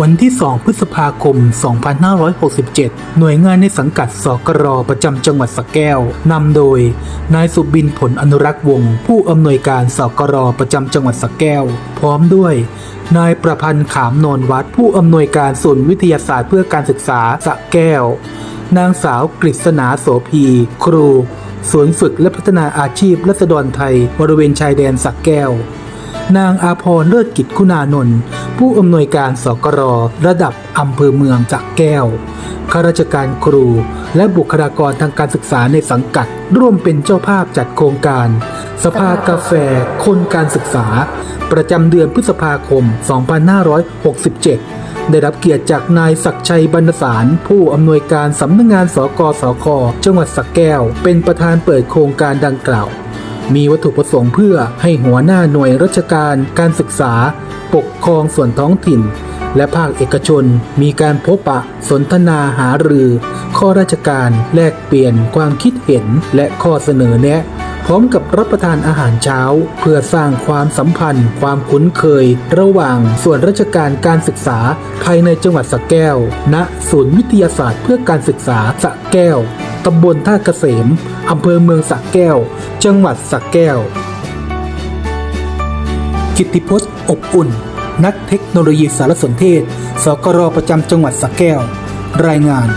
วันที่ 2 พฤษภาคม 2567 หน่วยงานในสังกัดสกรประจำจังหวัดสระแก้ว นำโดย นายสุบินผลอนุรักษ์วงศ์ผู้อำนวยการสกรประจำจังหวัดสระแก้ว พร้อมด้วย นายประพันธ์ขามนนวัดผู้อำนวยการศูนย์วิทยาศาสตร์เพื่อการศึกษาสระแก้ว นางสาวกฤษณาโสพีครู ศูนย์ฝึกและพัฒนาอาชีพรัษฎรไทย บริเวณชายแดนสักแก้ว นางอาพรเลิศกิจคุณานนท์ผู้อำนวยการสกรระดับอำเภอเมืองจักแก้วข้าราชการครู และบุคลากรทางการศึกษาในสังกัด ร่วมเป็นเจ้าภาพจัดโครงการ สภากาแฟ คนการศึกษา ประจำเดือนพฤษภาคม 2567 ได้รับเกียรติจากนายศักชัยบรรณสาร ผู้อำนวยการสำนักงงานสกสคจังหวัดสระแก้ว เป็นประธานเปิดโครงการดังกล่าว มีวัตถุประสงค์เพื่อให้หัวหน้าหน่วยราชการการศึกษา ปกครองส่วนท้องถิ่น และภาคเอกชน มีการพบปะสนทนาหารือ ข้อราชการแลกเปลี่ยนความคิดเห็นและข้อเสนอแนะพร้อมกับรับประทานอาหารเช้า เพื่อสร้างความสัมพันธ์ ความคุ้นเคย ระหว่างส่วนราชการการศึกษาภายในจังหวัดสระแก้ว ณ ศูนย์วิทยาศาสตร์เพื่อการศึกษาสระแก้ว ตำบลท่าเกษม อำเภอเมืองสระแก้ว จังหวัดสระแก้ว กิตติพจน์อบอุ่น นักเทคโนโลยีสารสนเทศ สกรประจำจังหวัดสระแก้ว รายงาน